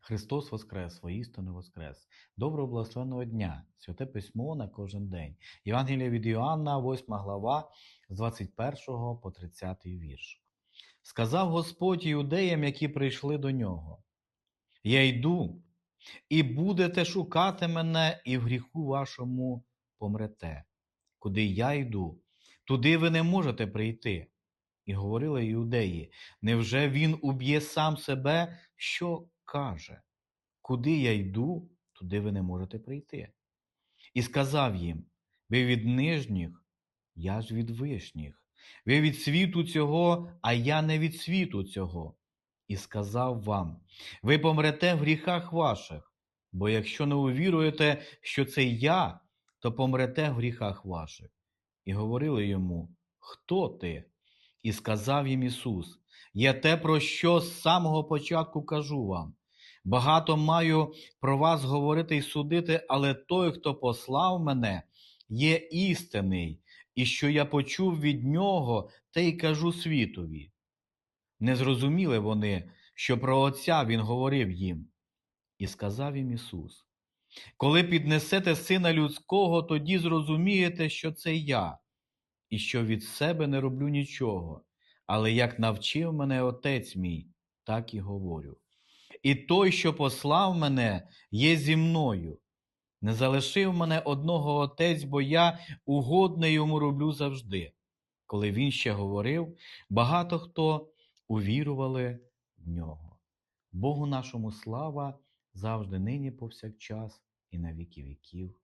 Христос Воскрес, воістину Воскрес. Доброго благословенного дня, святе письмо на кожен день. Євангелія від Іоанна, 8 глава, з 21 по 30 вірш. Сказав Господь іудеям, які прийшли до нього: Я йду, і будете шукати мене, і в гріху вашому помрете. Куди я йду, туди ви не можете прийти. І говорили іудеї: невже він уб'є сам себе, що каже? Куди я йду, туди ви не можете прийти. І сказав їм: Ви від нижніх, я ж від вишніх. Ви від світу цього, а я не від світу цього. І сказав вам: Ви помрете в гріхах ваших, бо якщо не увіруєте, що це я, то помрете в гріхах ваших. І говорили йому: Хто ти? І сказав їм Ісус: Я те, про що з самого початку кажу вам. Багато маю про вас говорити і судити, але той, хто послав мене, є істинний, і що я почув від нього, те й кажу світові. Не зрозуміли вони, що про Отця він говорив їм. І сказав їм Ісус: Коли піднесете Сина Людського, тоді зрозумієте, що це я, і що від себе не роблю нічого, але як навчив мене Отець мій, так і говорю. І той, що послав мене, є зі мною. Не залишив мене одного Отець, бо я угодне йому роблю завжди. Коли він ще говорив, багато хто увірували в нього. Богу нашому слава завжди нині повсякчас і на віки віків.